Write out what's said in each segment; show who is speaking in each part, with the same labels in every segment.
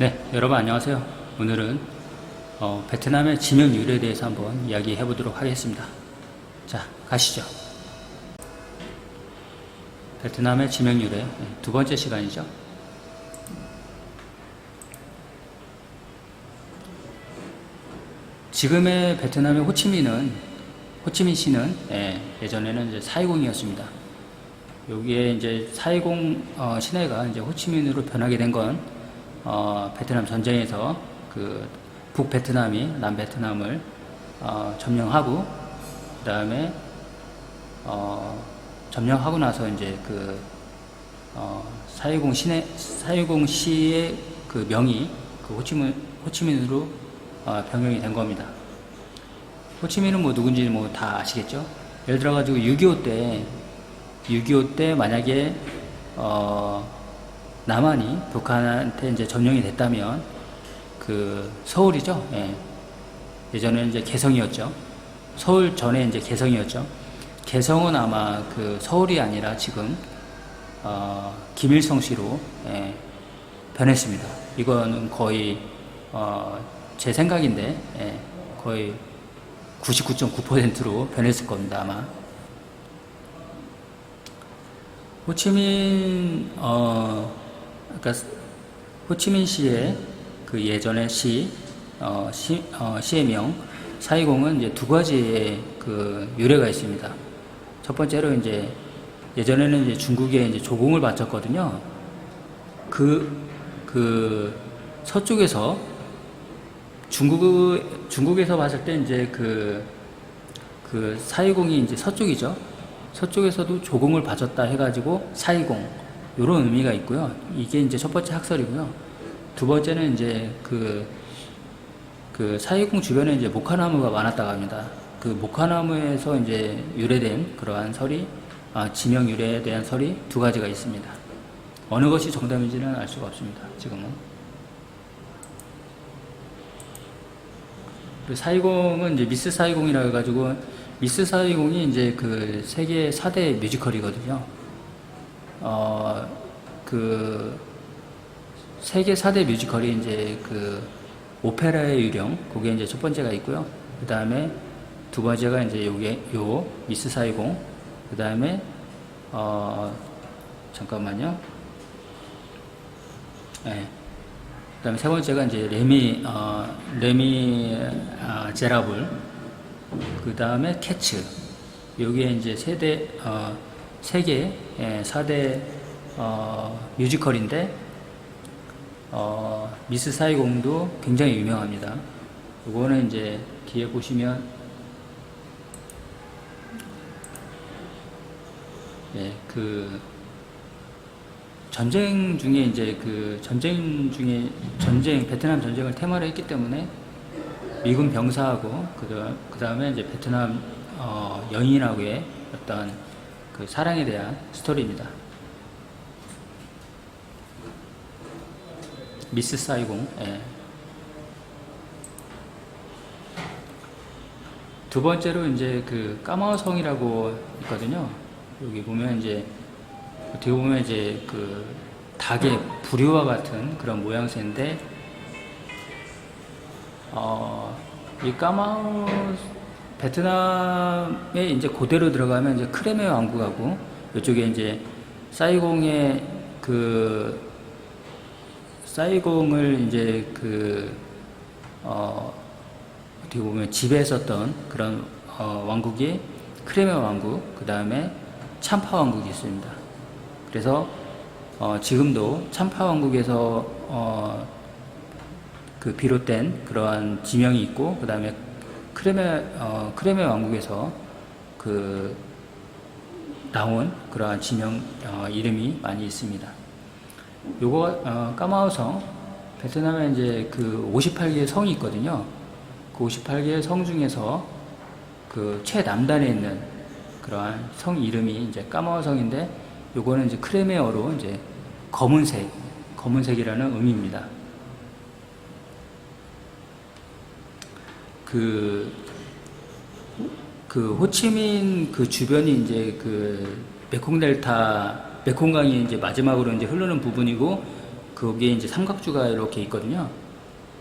Speaker 1: 네, 여러분 안녕하세요. 오늘은 어, 베트남의 지명 유래에 대해서 한번 이야기해 보도록 하겠습니다. 자, 가시죠. 베트남의 지명 유래 네, 두 번째 시간이죠. 지금의 베트남의 호치민은 호치민 시는 예, 예전에는 이제 420이었습니다. 여기에 이제 420 어, 시내가 이제 호치민으로 변하게 된건 어, 베트남 전쟁에서 그 북베트남이 남베트남을 어, 점령하고 그 다음에 어, 점령하고 나서 이제 그 어, 420 시내 420 시의 그 명이 그 호치민 호치민으로 어, 변경이 된 겁니다. 호치민은 뭐 누군지 뭐 다 아시겠죠? 예를 들어 가지고 6.25 때, 6.25 때 만약에, 어, 남한이 북한한테 이제 점령이 됐다면, 그, 서울이죠? 예. 예전에는 이제 개성이었죠. 서울 전에 이제 개성이었죠. 개성은 아마 그 서울이 아니라 지금, 어, 김일성시로, 예, 변했습니다. 이거는 거의, 어, 제 생각인데, 예, 거의 99.9%로 변했을 겁니다, 아마. 호치민, 어, 그러니까 호치민 시의 그 예전의 시, 어, 시, 어, 시의 명, 420은 이제 두 가지의 그 유래가 있습니다. 첫 번째로 이제 예전에는 이제 중국에 이제 조공을 바쳤거든요. 그, 그 서쪽에서 중국 중국에서 봤을 때 이제 그, 그 420이 이제 서쪽이죠. 서쪽에서도 조공을 봐줬다 해가지고 420이 런 의미가 있고요. 이게 이제 첫 번째 학설이고요. 두 번째는 이제 그, 그420 주변에 이제 목화나무가 많았다고 합니다. 그 목화나무에서 이제 유래된 그러한 설이, 아, 지명 유래에 대한 설이 두 가지가 있습니다. 어느 것이 정답인지는 알 수가 없습니다. 지금은. 그 420은 이제 미스 420이라고 해가지고 미스 420이 이제 그 세계 4대 뮤지컬이거든요. 어, 그 세계 4대 뮤지컬이 이제 그 오페라의 유령, 그게 이제 첫 번째가 있고요. 그 다음에 두 번째가 이제 요게 요 미스 420, 그 다음에 어 잠깐만요. 네. 그 다음에 세 번째가 이제 레미, 어, 레미, 아, 제라블. 그 다음에 캐츠. 요게 이제 세대, 어, 세계, 예, 4대, 어, 뮤지컬인데, 어, 미스 사이공도 굉장히 유명합니다. 요거는 이제 뒤에 보시면, 예, 그, 전쟁 중에 이제 그 전쟁 중에 전쟁 베트남 전쟁을 테마로 했기 때문에 미군 병사하고 그 다음에 이제 베트남 어, 여인하고의 어떤 그 사랑에 대한 스토리입니다. 미스 사이공. 예. 두 번째로 이제 그 까마성이라고 있거든요. 여기 보면 이제 어떻게 보면 이제 그 닭의 부리와 같은 그런 모양새인데 어, 이 까마우 베트남에 이제 고대로 들어가면 이제 크레메 왕국하고 이쪽에 이제 사이공의 그 사이공을 이제 그 어, 어떻게 보면 지배했었던 그런 어, 왕국이 크레메 왕국 그 다음에 참파 왕국이 있습니다. 그래서 어, 지금도 참파 왕국에서 어, 그 비롯된 그러한 지명이 있고 그 다음에 크레메 어, 크레메 왕국에서 그 나온 그러한 지명 어, 이름이 많이 있습니다. 요거 어, 까마오성 베트남에 이제 그 58개의 성이 있거든요. 그 58개의 성 중에서 그 최남단에 있는 그러한 성 이름이 이제 까마오성인데 요거는 이제 크레메어로 이제 검은색, 검은색이라는 의미입니다. 그, 그 호치민 그 주변이 이제 그 메콩 델타, 메콩강이 이제 마지막으로 이제 흐르는 부분이고 거기에 이제 삼각주가 이렇게 있거든요.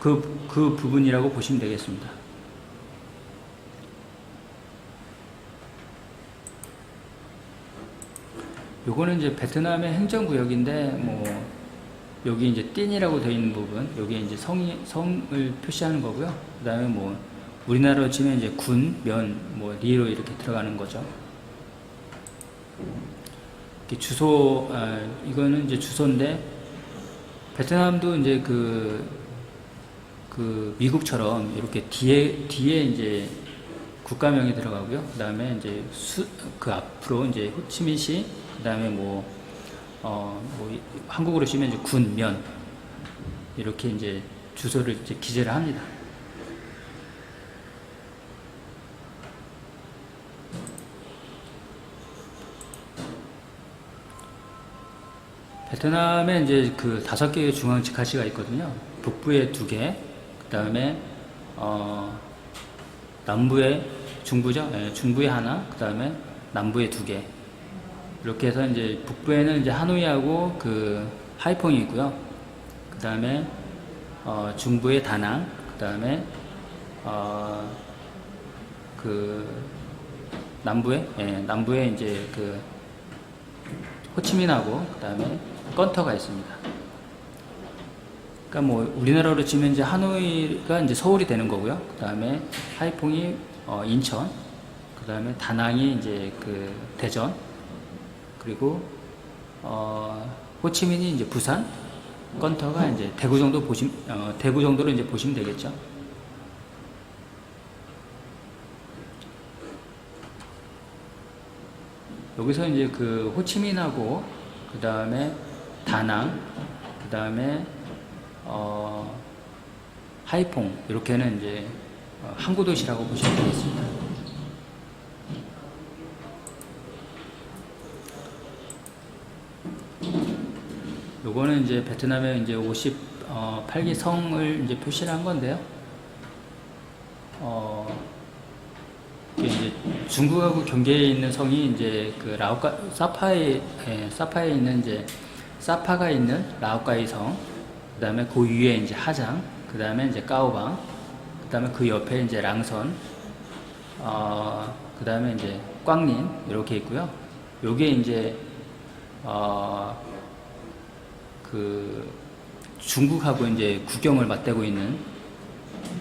Speaker 1: 그, 그 부분이라고 보시면 되겠습니다. 요거는 이제 베트남의 행정구역인데 뭐 여기 이제 띵이라고 되어 있는 부분 여기 이제 성이 성을 표시하는 거고요. 그 다음에 뭐 우리나라로 치면 이제 군, 면, 뭐 리로 이렇게 들어가는 거죠. 주소 아, 이거는 이제 주소인데 베트남도 이제 그, 그 미국처럼 이렇게 뒤에 뒤에 이제 국가명이 들어가고요. 그다음에 이제 수, 그 앞으로 이제 호치민시 그다음에 뭐 어, 뭐 이- 한국으로 치면 이제 군, 면 이렇게 이제 주소를 이제 기재를 합니다. 베트남에 이제 그 다섯 개의 중앙 직하시가 있거든요. 북부에 두 개, 그 다음에 어 남부에 중부죠. 예, 중부에 하나, 그 다음에 남부에 두 개. 이렇게 해서 이제 북부에는 이제 하노이하고 그 하이퐁이 있고요. 그 다음에 어 중부에 다낭, 그 다음에 어 그 남부에 예, 남부에 이제 그 호치민하고 그 다음에 건터가 있습니다. 그러니까 뭐 우리나라로 치면 이제 하노이가 이제 서울이 되는 거고요. 그 다음에 하이퐁이 어 인천, 그 다음에 다낭이 이제 그 대전, 그리고 어 호치민이 이제 부산, 건터가 이제 대구 정도 보시 어 대구 정도로 이제 보시면 되겠죠. 여기서 이제 그 호치민하고 그 다음에 다낭, 그 다음에 어 하이퐁 이렇게는 이제 어, 항구 도시라고 보시면 되겠습니다. 요거는 이제 베트남의 이제 58개 성을 이제 표시를 한 건데요. 어, 이제 중국하고 경계에 있는 성이 이제 그 라오카 사파에 예, 사파에 있는 이제 사파가 있는 라오카이 성, 그 다음에 그 위에 이제 하장, 그 다음에 이제 까오방, 그 다음에 그 옆에 이제 랑선, 어, 그 다음에 이제 꽝린 이렇게 있고요. 요게 이제 어, 그 중국하고 이제 국경을 맞대고 있는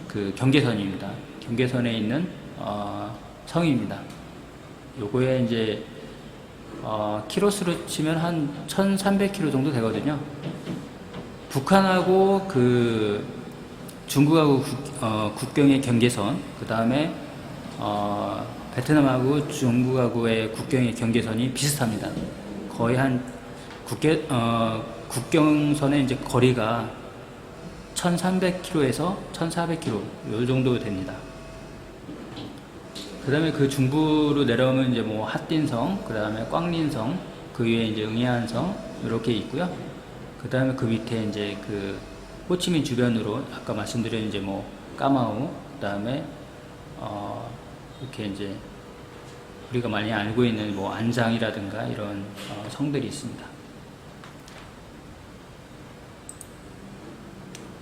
Speaker 1: 그 경계선입니다. 경계선에 있는 어, 성입니다. 요거에 이제 어, 키로수로 치면 한 1,300km 정도 되거든요. 북한하고 그 중국하고 국, 어, 국경의 경계선, 그 다음에 어, 베트남하고 중국하고의 국경의 경계선이 비슷합니다. 거의 한 국계, 어, 국경선의 이제 거리가 1,300km에서 1,400km 요 정도 됩니다. 그 다음에 그 중부로 내려오면 이제 뭐 핫딘성, 그 다음에 꽝린성, 그 위에 이제 응해안성 이렇게 있고요. 그 다음에 그 밑에 이제 그 호치민 주변으로 아까 말씀드린 이제 뭐 까마우, 그 다음에 어 이렇게 이제 우리가 많이 알고 있는 뭐 안장이라든가 이런 어 성들이 있습니다.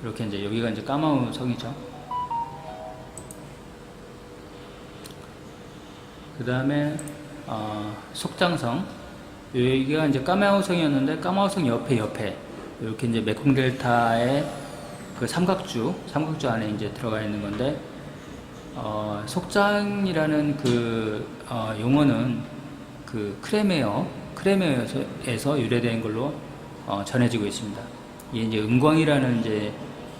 Speaker 1: 이렇게 이제 여기가 이제 까마우 성이죠. 그 다음에 어, 속장성 여기가 이제 까마우성이었는데 까마우성 옆에 옆에 이렇게 이제 메콩 델타의 그 삼각주 삼각주 안에 이제 들어가 있는 건데 어, 속장이라는 그 어, 용어는 그 크레메어 크레메어에서 유래된 걸로 어, 전해지고 있습니다. 이게 이제 은광이라는 이제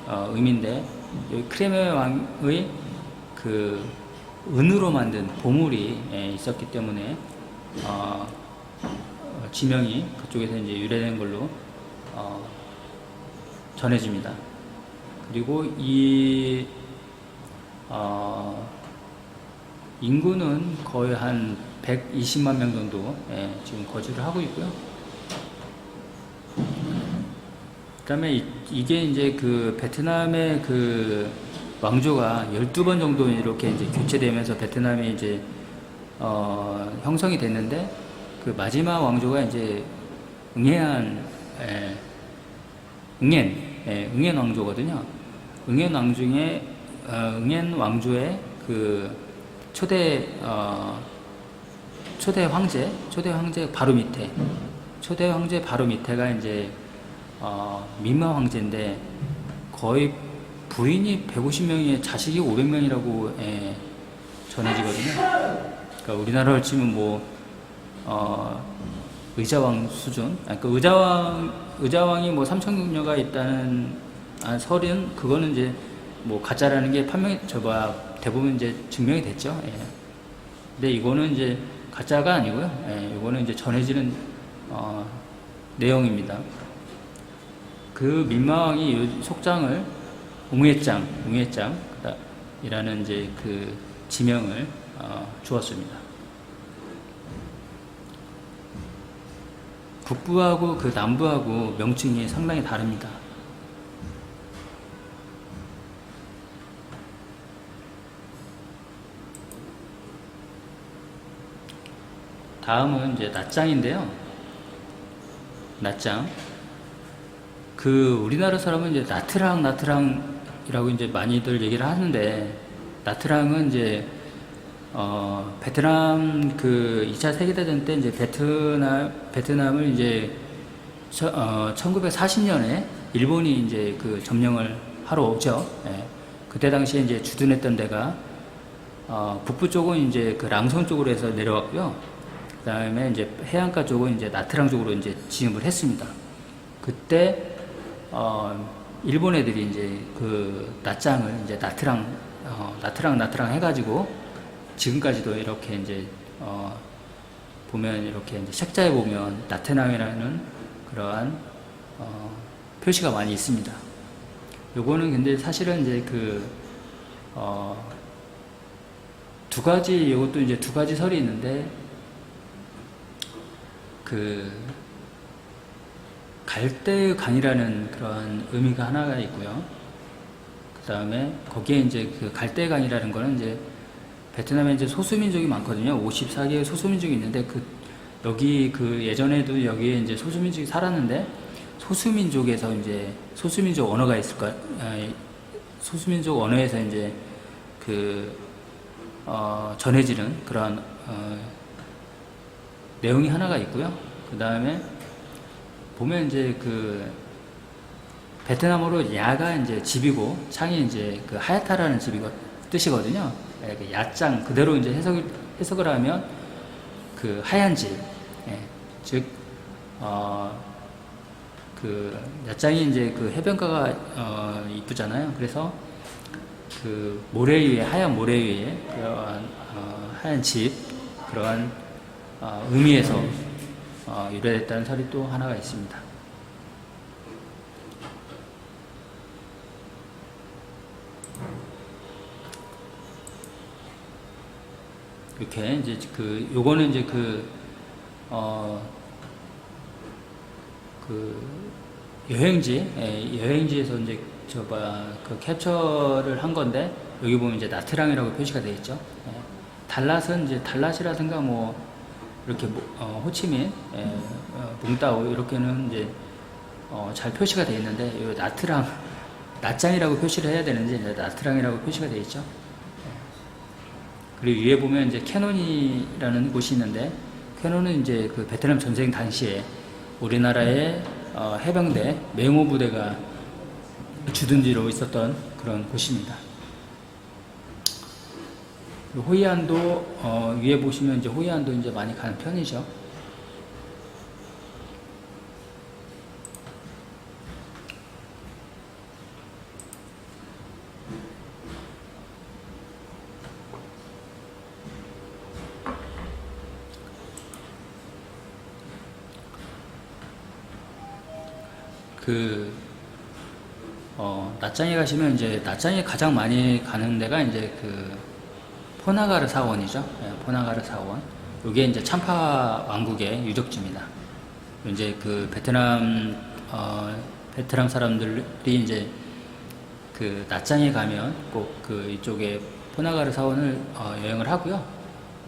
Speaker 1: 어, 의미인데 크레메어 왕의 그 은으로 만든 보물이 예, 있었기 때문에 어, 어, 지명이 그쪽에서 이제 유래된 걸로 어, 전해집니다. 그리고 이 어, 인구는 거의 한 120만 명 정도 예, 지금 거주를 하고 있고요. 그다음에 이, 이게 이제 그 베트남의 그 왕조가 12번 정도 이렇게 이제 교체되면서 베트남이 이제 어, 형성이 됐는데 그 마지막 왕조가 이제 응해안 에, 응엔, 예, 응엔 왕조거든요. 응엔 왕중에 어, 응엔 왕조의 그 초대 어, 초대 황제, 초대 황제 바로 밑에 초대 황제 바로 밑에가 이제 어, 민마 황제인데 거의 부인이 150명이 자식이 500명이라고 예, 전해지거든요. 그러니까 우리나라로 치면 뭐 어, 의자왕 수준. 아, 그 의자왕 의자왕이 뭐 3천여가 있다는 아, 설은 그거는 이제 뭐 가짜라는 게 판명이 저봐 대부분 이제 증명이 됐죠. 예. 근데 이거는 이제 가짜가 아니고요. 예, 이거는 이제 전해지는 어, 내용입니다. 그 민마왕이 요 속장을 웅회장, 웅회장 이라는 이제 그 지명을 어, 주었습니다. 북부하고 그 남부하고 명칭이 상당히 다릅니다. 다음은 이제 낮장인데요. 낮장. 그 우리나라 사람은 이제 나트랑 나트랑이라고 이제 많이들 얘기를 하는데 나트랑은 이제 어 베트남 그 2차 세계대전 때 이제 베트남 베트남을 이제 저, 어 1940년에 일본이 이제 그 점령을 하러 오죠. 예. 그때 당시에 이제 주둔했던 데가 어 북부 쪽은 이제 그 랑선 쪽으로 해서 내려왔고요. 그다음에 이제 해안가 쪽은 이제 나트랑 쪽으로 이제 진입을 했습니다. 그때 어, 일본 애들이 이제 그 낮장을 이제 나트랑 어, 나트랑 나트랑 해가지고 지금까지도 이렇게 이제 어, 보면 이렇게 이제 색자에 보면 나트랑이라는 그러한 어, 표시가 많이 있습니다. 요거는 근데 사실은 이제 그 어, 두 가지 이것도 이제 두 가지 설이 있는데 그 갈대의 강이라는 그런 의미가 하나가 있고요. 그 다음에 거기에 이제 그 갈대 강이라는 거는 이제 베트남에 이제 소수민족이 많거든요. 54개의 소수민족이 있는데 그 여기 그 예전에도 여기에 이제 소수민족이 살았는데 소수민족에서 이제 소수민족 언어가 있을까? 소수민족 언어에서 이제 그 어, 전해지는 그런 어, 내용이 하나가 있고요. 그 다음에 보면 이제 그 베트남어로 야가 이제 집이고 창이 이제 그 하야타라는 집이고 뜻이거든요. 예, 그 야짱 그대로 이제 해석을 해석을 하면 그 하얀 집, 예, 즉 어, 그 야짱이 이제 그 해변가가 어, 이쁘잖아요. 그래서 그 모래 위에 하얀 모래 위에 그러한 어, 하얀 집 그러한 어, 의미에서 어, 유래됐다는 설이 또 하나가 있습니다. 이렇게 이제 그 요거는 이제 그 어, 그 여행지 예, 여행지에서 이제 저봐그 캡처를 한 건데 여기 보면 이제 나트랑이라고 표시가 되어 있죠. 예. 달랏은 이제 달랏이라든가 뭐 이렇게 뭐, 어, 호치민, 예, 어, 뭉따오 이렇게는 이제 어, 잘 표시가 되어 있는데 이 나트랑 나짱이라고 표시를 해야 되는지 나트랑이라고 표시가 되어 있죠. 예. 그리고 위에 보면 이제 캐논이라는 곳이 있는데 캐논은 이제 그 베트남 전쟁 당시에 우리나라의 어, 해병대 맹호 부대가 주둔지로 있었던 그런 곳입니다. 호이안도 어, 위에 보시면 이제 호이안도 이제 많이 가는 편이죠. 그 어, 낮장에 가시면 이제 낮장에 가장 많이 가는 데가 이제 그 포나가르 사원이죠. 예, 포나가르 사원. 이게 이제 참파 왕국의 유적지입니다. 이제 그 베트남 어, 베트남 사람들이 이제 그 낮장에 가면 꼭 그 이쪽에 포나가르 사원을 어, 여행을 하고요.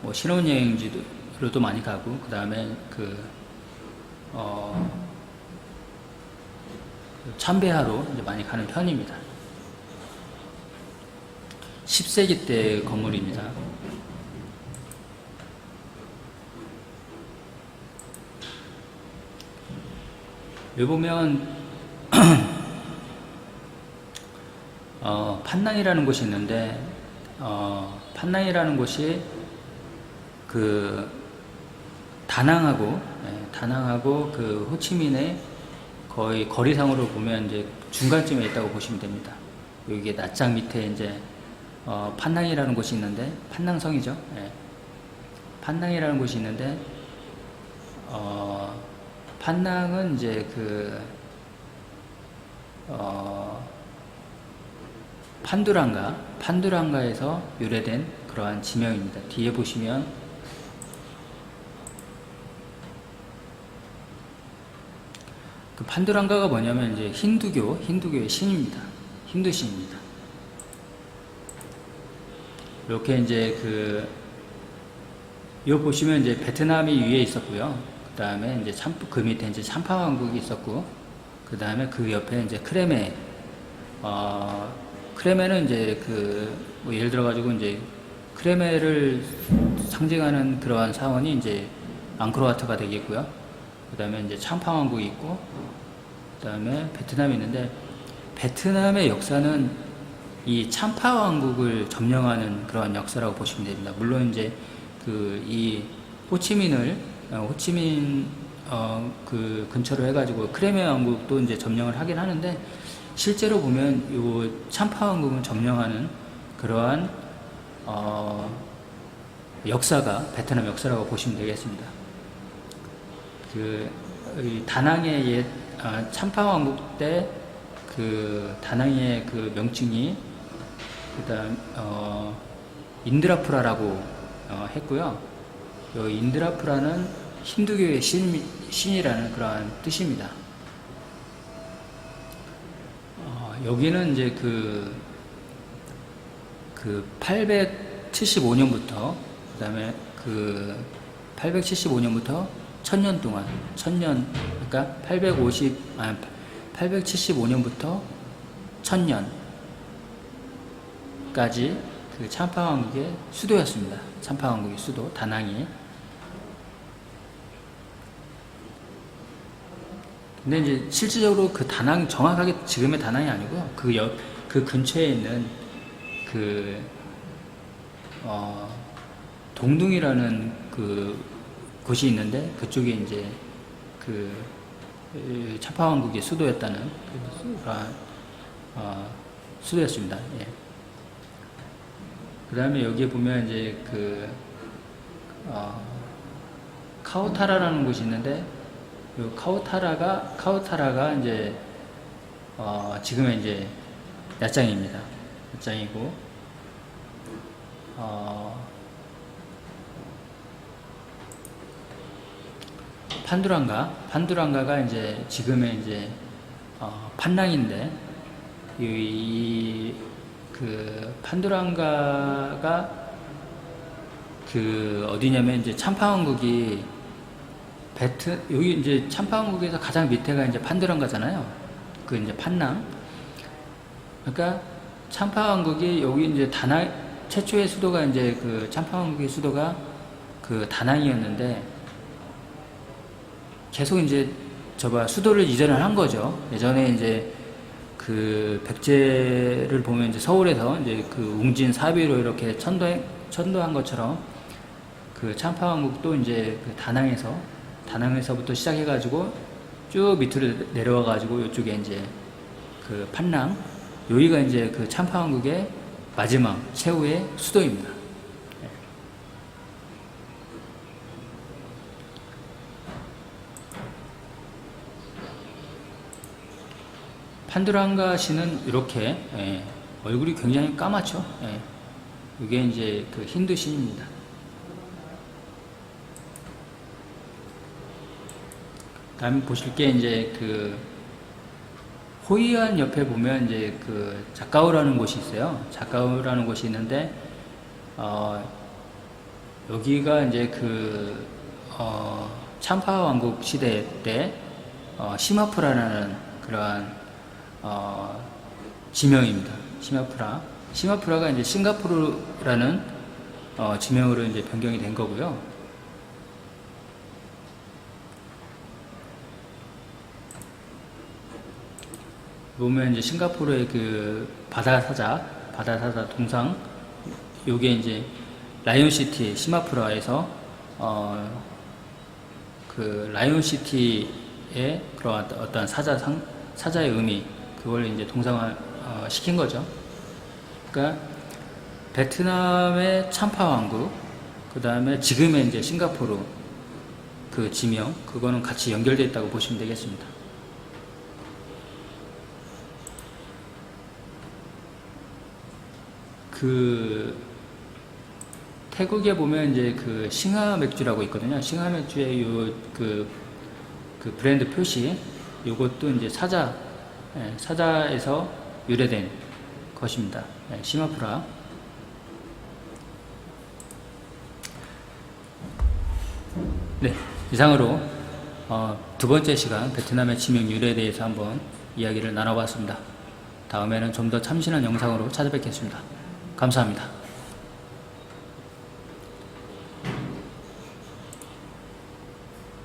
Speaker 1: 뭐 신혼여행지로도 많이 가고 그 다음에 그 어, 참배하러 이제 많이 가는 편입니다. 10세기 때 건물입니다. 여기 보면 어, 판낭이라는 곳이 있는데 어, 판낭이라는 곳이 그 다낭하고 예, 다낭하고 그 호치민의 거의 거리상으로 보면 이제 중간쯤에 있다고 보시면 됩니다. 여기 낮장 밑에 이제 어, 판낭이라는 곳이 있는데 판낭성이죠. 예. 판낭이라는 곳이 있는데 어, 판낭은 이제 그 어, 판두랑가 판두랑가에서 유래된 그러한 지명입니다. 뒤에 보시면 그 판두랑가가 뭐냐면 이제 힌두교 힌두교의 신입니다. 힌두신입니다. 이렇게 이제 그, 요 보시면 이제 베트남이 위에 있었고요. 그 다음에 이제 참, 그 밑에 이제 참파 왕국이 있었고, 그 다음에 그 옆에 이제 크레메, 어, 크레메는 이제 그, 뭐 예를 들어가지고 이제 크레메를 상징하는 그러한 사원이 이제 앙코르와트가 되겠고요. 그 다음에 이제 참파 왕국이 있고, 그 다음에 베트남이 있는데, 베트남의 역사는 이 참파 왕국을 점령하는 그러한 역사라고 보시면 됩니다. 물론 이제 그 이 호치민을 어, 호치민 어, 그 근처로 해가지고 크레메 왕국도 이제 점령을 하긴 하는데 실제로 보면 요 참파 왕국을 점령하는 그러한 어, 역사가 베트남 역사라고 보시면 되겠습니다. 그이 다낭의 옛 아, 참파 왕국 때 그 다낭의 그 명칭이 그다음 어, 인드라프라라고 어, 했고요. 요 인드라프라는 힌두교의 신, 신이라는 그러한 뜻입니다. 어, 여기는 이제 그, 그 875년부터 그 다음에 그 875년부터 천년 동안 천년 그러니까 850 아, 875년부터 천년 까지 그 참파왕국의 수도였습니다. 참파왕국의 수도 다낭이. 근데 이제 실질적으로 그 다낭 정확하게 지금의 다낭이 아니고 그옆 그 근처에 있는 그 어, 동둥이라는 그 곳이 있는데 그쪽에 이제 그 참파왕국의 수도였다는 그런 어, 수도였습니다. 예. 그 다음에 여기에 보면 이제 그, 어, 카우타라라는 곳이 있는데, 요 카우타라가, 카우타라가 이제, 어, 지금의 이제 야장입니다. 야장이고, 어, 판두랑가, 판두랑가가 이제 지금의 이제, 어, 판랑인데, 이, 이, 그 판두랑가가 그 어디냐면 이제 참파왕국이 베트 여기 이제 참파왕국에서 가장 밑에가 이제 판두랑가잖아요. 그 이제 판낭. 그러니까 참파왕국이 여기 이제 다낭 최초의 수도가 이제 그 참파왕국의 수도가 그 다낭이었는데 계속 이제 저봐 수도를 이전을 한 거죠. 예전에 이제 그 백제를 보면 이제 서울에서 이제 그 웅진 사비로 이렇게 천도 천도한 것처럼 그 참파왕국도 이제 그 다낭에서 다낭에서부터 시작해가지고 쭉 밑으로 내려와가지고 이쪽에 이제 그 판랑 여기가 이제 그 참파왕국의 마지막 최후의 수도입니다. 판두랑가 씨는 이렇게 예, 얼굴이 굉장히 까맣죠. 예, 이게 이제 그 힌두 신입니다. 다음 보실 게 이제 그 호이안 옆에 보면 이제 그 자카우라는 곳이 있어요. 자카우라는 곳이 있는데 어, 여기가 이제 그 어, 참파 왕국 시대 때 어, 시마프라는 그러한 어, 지명입니다. 시마프라. 시마프라가 이제 싱가포르라는 어, 지명으로 이제 변경이 된 거고요. 보면 이제 싱가포르의 그 바다 사자, 바다 사자 동상, 요게 이제 라이온시티 시마프라에서 어, 그 라이온시티의 그런 어떤 사자상 사자의 의미 그걸 이제 동상화 어, 시킨 거죠. 그러니까 베트남의 참파 왕국, 그 다음에 지금의 이제 싱가포르 그 지명 그거는 같이 연결되어 있다고 보시면 되겠습니다. 그 태국에 보면 이제 그 싱하 맥주라고 있거든요. 싱하 맥주의 요그 그 브랜드 표시 요것도 이제 사자 예, 사자에서 유래된 것입니다. 예, 시마프라. 네, 이상으로 어, 두 번째 시간 베트남의 지명 유래에 대해서 한번 이야기를 나눠봤습니다. 다음에는 좀 더 참신한 영상으로 찾아뵙겠습니다. 감사합니다.